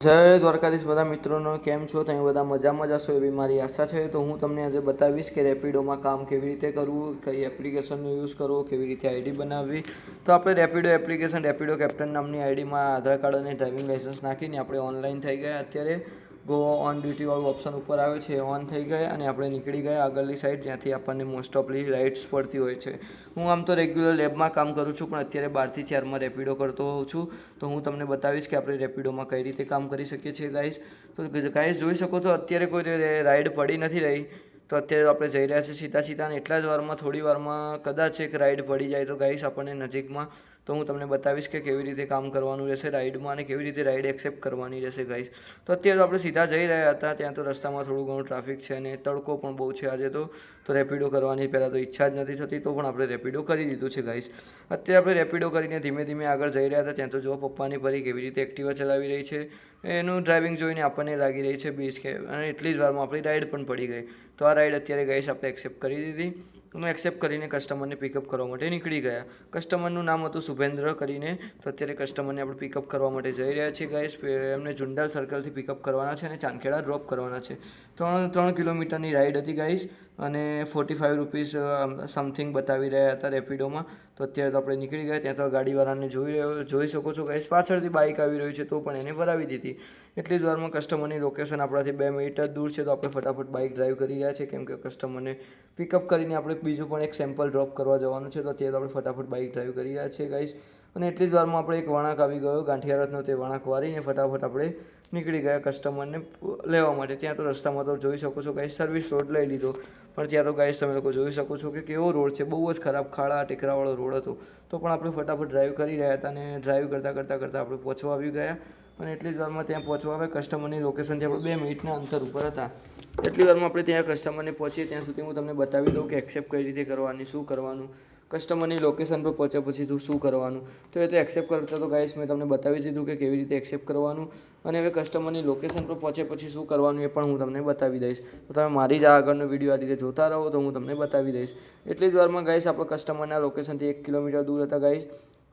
જય દ્વારકાધીશ બધા મિત્રોનો, કેમ છો? તમે બધા મજામાં જ હશો એવી મારી આશા છે. તો હું તમને આજે બતાવીશ કે રેપિડોમાં કામ કેવી રીતે કરવું, કઈ એપ્લિકેશનનો યુઝ કરવો, કેવી રીતે આઈડી બનાવવી. તો આપણે રેપિડો એપ્લિકેશન, રેપિડો કેપ્ટન નામની આઈડીમાં આધાર કાર્ડ અને ડ્રાઇવિંગ લાઇસન્સ નાખીને આપણે ઓનલાઈન થઈ ગયા અત્યારે. ગો ઓન ડ્યુટીવાળું ઓપ્શન ઉપર આવે છે ઓન થઈ ગયા અને આપણે નીકળી ગયા આગળની સાઈડ જ્યાંથી આપણને મોસ્ટ ઓફલી રાઇડ્સ પડતી હોય છે. હું આમ તો રેગ્યુલર લેબમાં કામ કરું છું, પણ અત્યારે બારથી ચારમાં રેપિડો કરતો હોઉં છું. તો હું તમને બતાવીશ કે આપણે રેપિડોમાં કઈ રીતે કામ કરી શકીએ છીએ ગાઈસ તો ગાઈસ જોઈ શકો છો, અત્યારે કોઈ રાઈડ પડી નથી રહી. તો અત્યારે આપણે જઈ રહ્યા છીએ સીધા અને એટલા જ વારમાં, થોડી વારમાં કદાચ એક રાઈડ પડી જાય તો ગાઈસ આપણને નજીકમાં તો હું તમને બતાવીશ કે કેવી રીતે કામ કરવાનું રહેશે રાઈડમાં અને કેવી રીતે રાઈડ એક્સેપ્ટ કરવાની રહેશે ગાઈસ. તો અત્યારે તો આપણે સીધા જઈ રહ્યા હતા, ત્યાં તો રસ્તામાં થોડું ઘણું ટ્રાફિક છે અને તડકો પણ બહુ છે આજે તો. તો રેપિડો કરવાની પહેલાં તો ઈચ્છા જ નથી થતી, તો પણ આપણે રેપિડો કરી દીધું છે ગાઈસ. અત્યારે આપણે રેપિડો કરીને ધીમે ધીમે આગળ જઈ રહ્યા હતા, ત્યાં તો જો પપ્પાની પરી કેવી રીતે એક્ટિવા ચલાવી રહી છે. એનું ડ્રાઇવિંગ જોઈને આપણને લાગી રહી છે બીસ કે, અને એટલી જ વારમાં આપણી રાઈડ પણ પડી ગઈ. તો આ રાઈડ અત્યારે ગાઈસ આપણે એક્સેપ્ટ કરી દીધી. અને એક્સેપ્ટ કરીને કસ્ટમરને પિકઅપ કરવા માટે નીકળી ગયા. કસ્ટમરનું નામ હતું શુભેન્દ્ર કરીને. તો અત્યારે કસ્ટમરને આપણે પિકઅપ કરવા માટે જઈ રહ્યા છીએ ગાઈસ એમને જુંડાલ સર્કલથી પિકઅપ કરવાના છે અને ચાંદખેડા ડ્રોપ કરવાના છે. ત્રણ ત્રણ કિલોમીટરની રાઈડ હતી ગાઈસ અને ફોર્ટી ફાઇવ રૂપીસ સમથિંગ બતાવી રહ્યા હતા રેપિડોમાં તો અત્યારે તો આપણે નીકળી ગયા, ત્યાં તો ગાડીવાળાને જોઈ રહ્યો, જોઈ શકો છો ગાઈસ પાછળથી બાઇક આવી રહ્યું છે તો પણ એને ફરાવી દીધી. એટલી જ વારમાં કસ્ટમરની લોકેશન આપણાથી બે મીટર દૂર છે તો આપણે ફટાફટ બાઇક ડ્રાઈવ કરી રહ્યા છીએ. કેમ કે કસ્ટમરને પિકઅપ કરીને આપણે બીજું પણ એક સેમ્પલ ડ્રોપ કરવા જવાનું છે તો અત્યારે તો આપણે ફટાફટ બાઇક ડ્રાઈવ કરી રહ્યા છીએ ગાઈસ અને એટલી જ વારમાં આપણે એક વળાંક આવી ગયો ગાંઠિયારસનો તે વળાંક વારીને ફટાફટ આપણે નીકળી ગયા કસ્ટમરને લેવા માટે. ત્યાં તો રસ્તામાં તો જોઈ શકો છો ગાઈસ સર્વિસ રોડ લઈ લીધો. પણ ત્યાં તો ગાઈસ તમે લોકો જોઈ શકો છો કે કેવો રોડ છે, બહુ જ ખરાબ ખાડા ટેકરાવાળો રોડ હતો. તો પણ આપણે ફટાફટ ડ્રાઈવ કરી રહ્યા હતા અને ડ્રાઈવ કરતાં કરતાં કરતાં આપણે પહોંચવા આવી ગયા. અને એટલી જ વારમાં ત્યાં પહોંચવા આવે કસ્ટમરની લોકેશનથી આપણે બે મિનિટના અંતર ઉપર હતા. એટલી વારમાં આપણે ત્યાં કસ્ટમરને પહોંચીએ ત્યાં સુધી હું તમને બતાવી દઉં કે એક્સેપ્ટ કઈ રીતે કરવાની, શું કરવાનું. કસ્ટમરની લોકેશન પર પહોંચ્યા પછી તું શું કરવાનું? તો એ તો એક્સેપ્ટ કરતા તો ગાઈસ મેં તમને બતાવી દીધું કે કેવી રીતે એક્સેપ્ટ કરવાનું. અને હવે કસ્ટમરની લોકેશન પર પહોંચ્યા પછી શું કરવાનું એ પણ હું તમને બતાવી દઈશ. તો તમે મારી જ આગળનો વીડિયો આ રીતે જોતા રહો તો હું તમને બતાવી દઈશ. એટલી જ વારમાં ગાઈસ આપણે કસ્ટમરના લોકેશનથી એક કિલોમીટર દૂર હતા ગાઈસ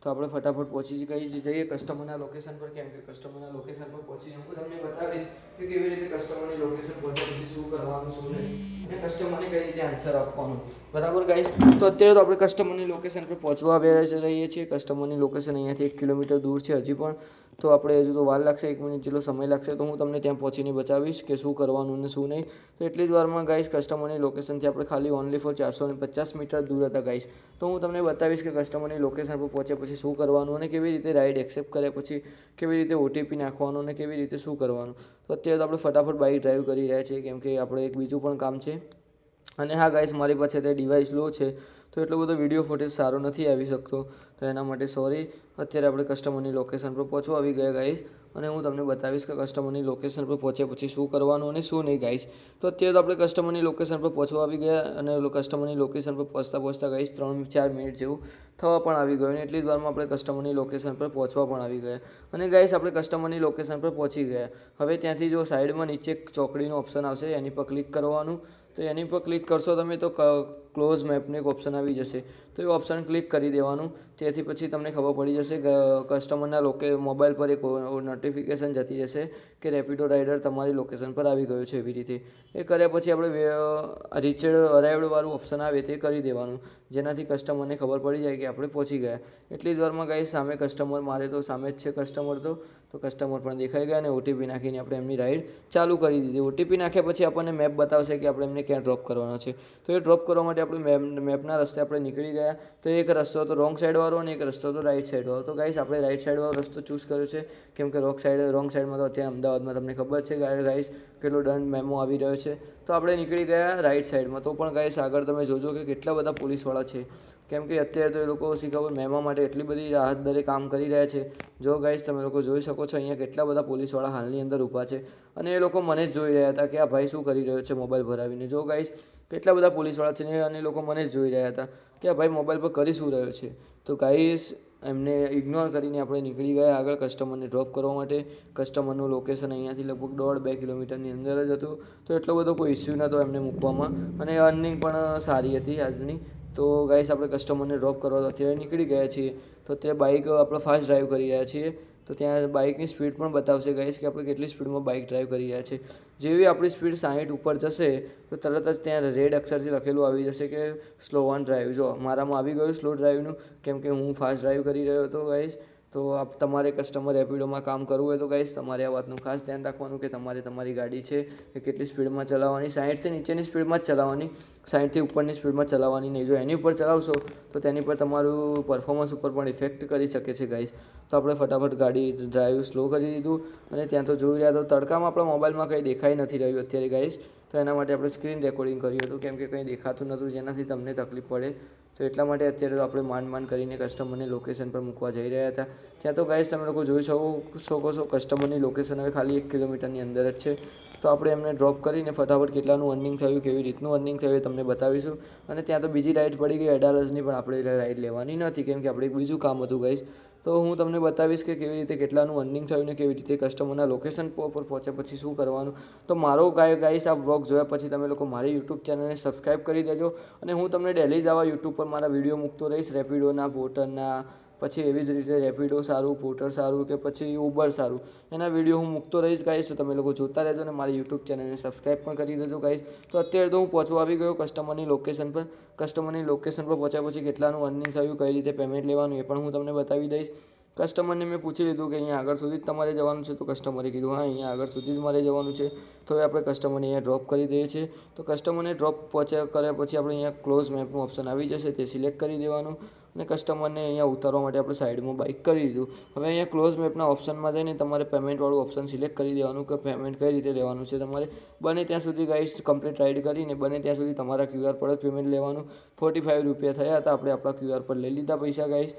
તો આપણે ફટાફટ પહોંચી ગઈ, જઈએ કસ્ટમરના લોકેશન પર. કેમ કે કસ્ટમરના લોકેશન પર પહોંચીને હું તમને બતાવીશ કે કેવી રીતે કસ્ટમરની લોકેશન પહોંચ્યા શું કરવાનું, શું નહીં. અને કસ્ટમરને કઈ રીતે આન્સર આપવાનું. બરાબર ગાઈસ તો અત્યારે તો આપણે કસ્ટમરની લોકેશન પર પહોંચવા આવ્યા રહીએ છીએ. કસ્ટમરની લોકેશન અહીંયાથી એક કિલોમીટર દૂર છે, હજી પણ. તો આપણે હજુ તો વાર લાગશે, એક મિનિટ જેટલો સમય લાગશે તો હું તમને ત્યાં પહોંચીને બચાવીશ કે શું કરવાનું ને શું નહીં. તો એટલી જ વારમાં ગાઈશ કસ્ટમરની લોકેશનથી આપણે ખાલી ઓનલી ફોર ચારસો ને પચાસ મીટર દૂર હતા ગાઈશ તો હું તમને બતાવીશ કે કસ્ટમરની લોકેશન પર પહોંચ્યા પછી શું કરવાનું અને કેવી રીતે રાઈડ એક્સેપ્ટ કર્યા પછી કેવી રીતે ઓટીપી નાખવાનું અને કેવી રીતે શું કરવાનું. તો અત્યારે તો આપણે ફટાફટ બાઇક ડ્રાઈવ કરી રહ્યા છીએ, કેમ કે આપણે એક બીજું પણ કામ છે. અને હા ગાઈસ મારી પાસે તે ડિવાઇસ લો છે, તો એટલો બધો વીડિયો ફૂટેજ સારો નથી આવી શકતો. તો એના માટે સોરી અત્યારે આપણે કસ્ટમરની લોકેશન પર પહોંચવા આવી ગયા ગાઈસ અને હું તમને બતાવીશ કે કસ્ટમરની લોકેશન પર પહોંચ્યા પછી શું કરવાનું અને શું નહીં ગાઈશ તો અત્યારે તો આપણે કસ્ટમરની લોકેશન પર પહોંચવા આવી ગયા અને કસ્ટમરની લોકેશન પર પહોંચતા પહોંચતા ગાઈશ ત્રણ, ચાર મિનિટ જેવું થવા પણ આવી ગયું અને એટલી જ વારમાં આપણે કસ્ટમરની લોકેશન પર પહોંચવા પણ આવી ગયા. અને ગાઈસ આપણે કસ્ટમરની લોકેશન પર પહોંચી ગયા. હવે ત્યાંથી જો સાઈડમાં નીચે ચોકડીનો ઓપ્શન આવશે, એની પર ક્લિક કરવાનું. તો એની પર ક્લિક કરશો તમે તો ક્લોઝ મેપનું એક ઓપ્શન આવી જશે. તો એ ઓપ્શન ક્લિક કરી દેવાનું. તેથી પછી તમને ખબર પડી જશે કસ્ટમરના લોકે મોબાઈલ પર એક નોટિફિકેશન જતી જશે કે રેપિડો રાઇડર તમારી લોકેશન પર આવી ગયો છે એવી રીતે. એ કર્યા પછી આપણે રીચેડ અરાઇવડવાળું ઓપ્શન આવે તે કરી દેવાનું. જેનાથી કસ્ટમરને ખબર પડી જાય કે આપણે પહોંચી ગયા. એટલી જ વારમાં કાંઈ સામે કસ્ટમર મારે તો, સામે જ છે કસ્ટમર તો. તો કસ્ટમર પણ દેખાઈ ગયા અને ઓટીપી નાખીને આપણે એમની રાઈડ ચાલુ કરી દીધી. ઓટીપી નાખ્યા પછી આપણને મેપ બતાવશે કે આપણે એમને ક્યાં ડ્રોપ કરવાનો છે? તો એ ડ્રોપ કરવા માટે આપણે મેપ મેપના રસ્તે આપણે નીકળી ગયા. તો એક રસ્તો હતો રોંગ સાઈડવાળો અને એક રસ્તો હતો રાઈટ સાઈડવાળો તો ગાઈસ આપણે રાઈટ સાઈડવાળો રસ્તો ચૂઝ કર્યો છે. કેમ કે રોંગ સાઈડ રોંગ સાઈડમાં તો અત્યારે અમદાવાદમાં તમને ખબર છે ગાઈસ કેટલો દંડ મેમો આવી રહ્યો છે. તો આપણે નીકળી ગયા રાઈટ સાઈડમાં તો પણ ગાઈસ આગળ તમે જોજો કે કેટલા બધા પોલીસવાળા છે. કેમ કે અત્યારે તો એ લોકો શી ખબર મહેમા માટે એટલી બધી રાહત દરે કામ કરી રહ્યા છે. જો ગાઈસ તમે લોકો જોઈ શકો છો અહીંયા કેટલા બધા પોલીસવાળા હાલની અંદર ઊભા છે. અને એ લોકો મને જ જોઈ રહ્યા હતા કે આ ભાઈ શું કરી રહ્યો છે મોબાઈલ ભરાવીને. જો ગાઈસ કેટલા બધા પોલીસવાળા છે અને એ લોકો મને જ જોઈ રહ્યા હતા કે આ ભાઈ મોબાઈલ પર કરી શું રહ્યો છે. તો ગાઈસ એમને ઇગ્નોર કરીને આપણે નીકળી ગયા આગળ કસ્ટમરને ડ્રોપ કરવા માટે. કસ્ટમરનું લોકેશન અહીંયાથી લગભગ દોઢ બે કિલોમીટરની અંદર જ હતું. તો એટલો બધો કોઈ ઇસ્યુ નહોતો એમને મૂકવામાં. અને અર્નિંગ પણ સારી હતી આજની. તો ગાઈસ આપણે કસ્ટમરને ડ્રોપ કરવા તો અત્યારે નીકળી ગયા છીએ. તો અત્યારે બાઇક આપણે ફાસ્ટ ડ્રાઈવ કરી રહ્યા છીએ. તો ત્યાં બાઇકની સ્પીડ પણ બતાવશે ગઈશ કે આપણે કેટલી સ્પીડમાં બાઇક ડ્રાઈવ કરી રહ્યા છે જેવી આપણી સ્પીડ સાહીઠ ઉપર જશે, તો તરત જ ત્યાં રેડ અક્ષરથી લખેલું આવી જશે કે સ્લો ઓન ડ્રાઈવ જો મારામાં આવી ગયું સ્લો ડ્રાઈવનું કેમ કે હું ફાસ્ટ ડ્રાઈવ કરી રહ્યો હતો ગાઈસ તો આપ તમારે કસ્ટમર રેપિડોમાં કામ કરવું હોય તો ગાઈસ તમારે આ વાતનું ખાસ ધ્યાન રાખવાનું કે તમારે તમારી ગાડી છે એ કેટલી સ્પીડમાં ચલાવવાની સાહીઠથી નીચેની સ્પીડમાં જ ચલાવવાની સાહીઠથી ઉપરની સ્પીડમાં ચલાવવાની નહીં. જો એની ઉપર ચલાવશો, તો તેની પર તમારું પરફોર્મન્સ ઉપર પણ ઇફેક્ટ કરી શકે છે ગાઈસ તો આપણે ફટાફટ ગાડી ડ્રાઈવ સ્લો કરી દીધું અને ત્યાં તો જોઈ રહ્યા તો તડકામાં આપણા મોબાઈલમાં કંઈ દેખાઈ નથી રહ્યું અત્યારે ગાઈસ તો એના માટે આપણે સ્ક્રીન રેકોર્ડિંગ કર્યું હતું. કેમ કે કંઈ દેખાતું નહોતું, જેનાથી તમને તકલીફ પડે. તો એટલા માટે અત્યારે તો આપણે માંડ માંડ કરીને કસ્ટમરને લોકેશન પર મૂકવા જઈ રહ્યા હતા. ત્યાં તો ગાઈસ તમે લોકો જોઈ શકો શકો છો કસ્ટમરની લોકેશન હવે ખાલી એક કિલોમીટરની અંદર જ છે. તો આપણે એમને ડ્રોપ કરીને ફટાફટ કેટલાનું અર્નિંગ થયું, કેવી રીતનું અર્નિંગ થયું એ તમને બતાવીશું. અને ત્યાં તો બીજી રાઈડ પડી ગઈ અડાલજની પણ આપણે રાઈડ લેવાની નથી કેમ કે આપણે એક બીજું કામ હતું ગઈશ તો હું તમને બતાવીશ કે કેવી રીતે કેટલાનું અર્નિંગ થયું ને કેવી રીતે કસ્ટમરના લોકેશન પર પહોંચ્યા પછી શું કરવાનું. તો મારો ગાય ગાઈશ આ બ્લોગ જોયા પછી તમે લોકો મારી યુટ્યુબ ચેનલને સબસ્ક્રાઈબ કરી દેજો. અને હું તમને ડેલી જ આવા યુટ્યુબ પર મારા વીડિયો મૂકતો રહીશ રેપિડોના પોર્ટરના પછી એવી જ રીતે રેપિડો સારું પોટર સારું કે પછી ઉબર સારું. એના વીડિયો હું મૂકતો રહીશ ગાઈશ તો તમે લોકો જોતા રહેજો અને મારી યુટ્યુબ ચેનલને સબસ્ક્રાઈબ પણ કરી દેજો ગાઈશ તો અત્યારે તો હું પહોંચવા આવી ગયો કસ્ટમરની લોકેશન પર. કસ્ટમરની લોકેશન પર પહોંચ્યા પછી કેટલાનું અર્નિંગ થયું કઈ રીતે પેમેન્ટ લેવાનું એ પણ હું તમને બતાવી દઈશ. કસ્ટમરને મેં પૂછી લીધું કે અહીંયા આગળ સુધી જ તમારે જવાનું છે, તો કસ્ટમરે કીધું, હા, અહીંયા આગળ સુધી જ મારે જવાનું છે. તો હવે આપણે કસ્ટમરને અહીંયા ડ્રોપ કરી દઈએ છીએ. તો કસ્ટમરને ડ્રોપ પહોંચ્યા કર્યા પછી આપણે અહીંયા ક્લોઝ મેપનું ઓપ્શન આવી જશે, તે સિલેક્ટ કરી દેવાનું અને કસ્ટમરને અહીંયા ઉતારવા માટે આપણે સાઈડમાં બાઇક કરી દીધું. હવે અહીંયા ક્લોઝ મેપના ઓપ્શનમાં જઈને તમારે પેમેન્ટવાળું ઓપ્શન સિલેક્ટ કરી દેવાનું કે પેમેન્ટ કઈ રીતે લેવાનું છે તમારે. બને ત્યાં સુધી ગાઈડ કમ્પ્લીટ રાઇડ કરીને બને ત્યાં સુધી તમારા ક્યુઆર પર જ પેમેન્ટ લેવાનું. ફોર્ટી ફાઇવ રૂપિયા થયા હતા, આપણે આપણા ક્યુઆર પર લઈ લીધા પૈસા ગાઈસ